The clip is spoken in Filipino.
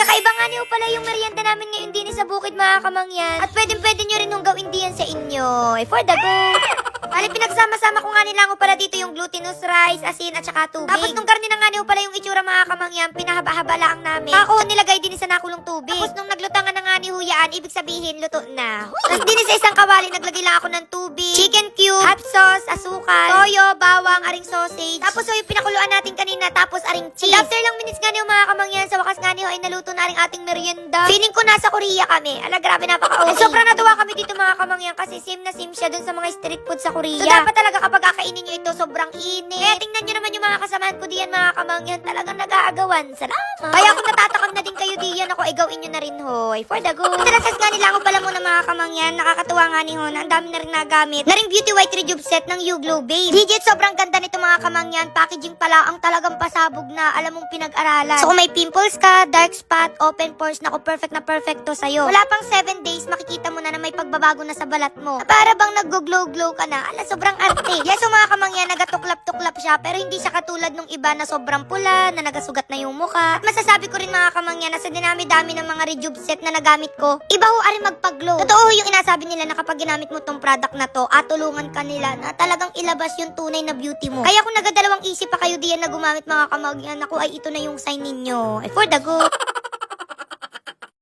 Kakaiba nga niyo pala yung merienda namin ngayon din sa bukid mga kamangyan. At pwede pwede nyo rin gawin diyan sa inyo. Eh, for the go. Ali, pinagsama-sama ko nga nila ko pala dito yung glutinous rice, asin, at saka tubig. Tapos nung karne na nga niyo pala yung itsura mga kamangyan, pinahaba-haba lang namin. Ako, nilagay din sa nakulong tubig. Tapos nung naglutangan na nga ni Huyaan, ibig sabihin, luto na. Tapos din sa isang kawali, naglagay lang ako ng tubig, chicken cube, hot sauce, asukal, pinakuluan natin kanina, tapos aring cheese. And after lang minutes nga niyo mga kamangyan, sa wakas nga niyo ay naluto na aring ating merienda. Feeling ko nasa Korea kami. Ala, grabe, napaka-okay. sobrang natuwa kami dito mga kamangyan kasi same na same siya dun sa mga street food sa Korea. So, dapat talaga kapag kakainin nyo ito, sobrang init. Kaya tingnan nyo naman yung mga kasamahan ko diyan, mga kamangyan, talagang nag-aagawan. Salamat. Kaya kung natatakam na din kayo diyan, ako, igawin nyo na rin, hoy. For the good. Talasas nga nila ako pala muna, mga kamangyan. Nakakatuwa nga ni Hona. Ang dami na rin nagamit. Na rin Beauty White Rejuve set ng You Glow Babe. Legit, sobrang ganda nito, mga kamangyan. Packaging pala ang talagang pasabog na alam mong pinag-aralan. So, kung may pimples ka, dark spot, open pores, naku, perfect na perfect to sa'yo. Wala pang 7 days, makikita mo na na may pagbabago na sa balat mo. Na para bang nag-glow-glow ka na. Ala, sobrang arte. yes, so mga kamangyan, nagatuklap-tuklap siya, pero hindi siya katulad nung iba na sobrang pula, na nagasugat na yung mukha. At masasabi ko rin mga kamangyan, na sa dinami-dami ng mga rejuve set na nagamit ko, iba ho ari magpag-glow. Totoo yung inasabi nila na kapag ginamit mo tong product na to, at tulungan ka nila na talagang ilabas yung tunay na beauty mo. Kaya kung nagadalawang isip pa kayo diyan na gumamit mga kamangyan, ako ay ito na yung sign ninyo. Eh, for the good.